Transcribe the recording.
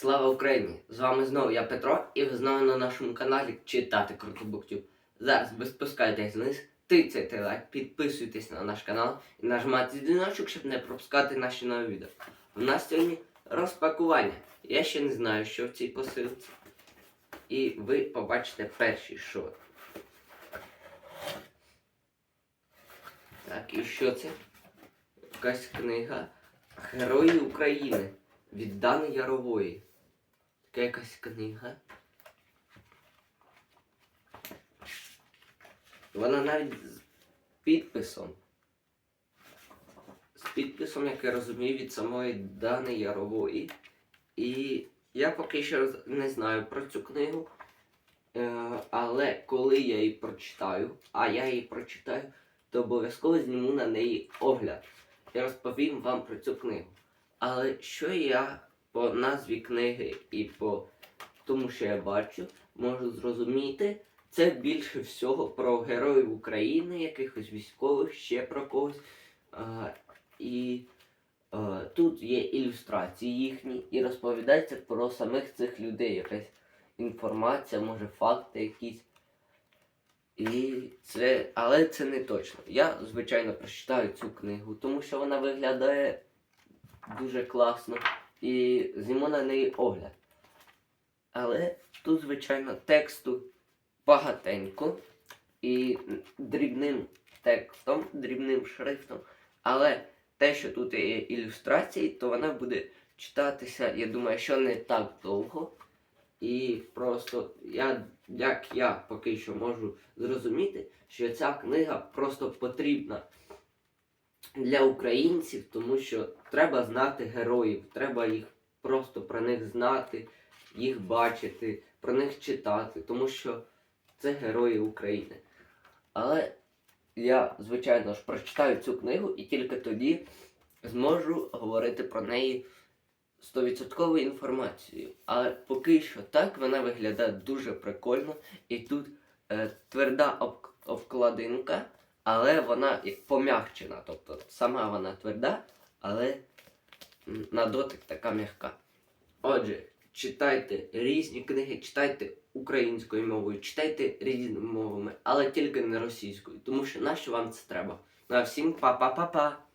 Слава Україні! З вами знову я Петро, і ви знову на нашому каналі Читати Буктюб. Зараз ви спускайтесь вниз, тицяйте лайк, підписуйтесь на наш канал і нажимайте дзвіночок, щоб не пропускати наші нові відео. У нас сьогодні розпакування. Я ще не знаю, що в цій посилці. І ви побачите перші, що. Так, і що це? Якась книга Герої України від Дани Ярової. Така якась книга. Вона навіть з підписом. З підписом, як я розумію, від самої Дани Ярової. І я поки що не знаю про цю книгу. Е, але коли я її прочитаю, а я її прочитаю, то обов'язково зніму на неї огляд. Я розповім вам про цю книгу. Але що я по назві книги і по тому, що я бачу, можу зрозуміти, це більше всього про героїв України, якихось військових, ще про когось. А, і а, тут є ілюстрації їхні, і розповідається про самих цих людей. Якась інформація, може факти якісь. І це, але це не точно. Я, звичайно, прочитаю цю книгу, тому що вона виглядає дуже класно і зніму на неї огляд. Але тут, звичайно, тексту багатенько і дрібним текстом, дрібним шрифтом. Але те, що тут є ілюстрації, то вона буде читатися, я думаю, що не так довго. І просто я, як я поки що можу зрозуміти, що ця книга просто потрібна для українців, тому що треба знати героїв, треба їх просто про них знати, їх бачити, про них читати, тому що це герої України. Але я, звичайно ж, прочитаю цю книгу і тільки тоді зможу говорити про неї 100% інформацією. Але поки що так вона виглядає дуже прикольно. І тут е, тверда об- обкладинка, але вона як пом'якчена. Тобто сама вона тверда, але на дотик така м'яка. Отже, читайте різні книги, читайте українською мовою, читайте різними мовами, але тільки не російською, тому що нащо вам це треба? Ну а всім па-па-па-па!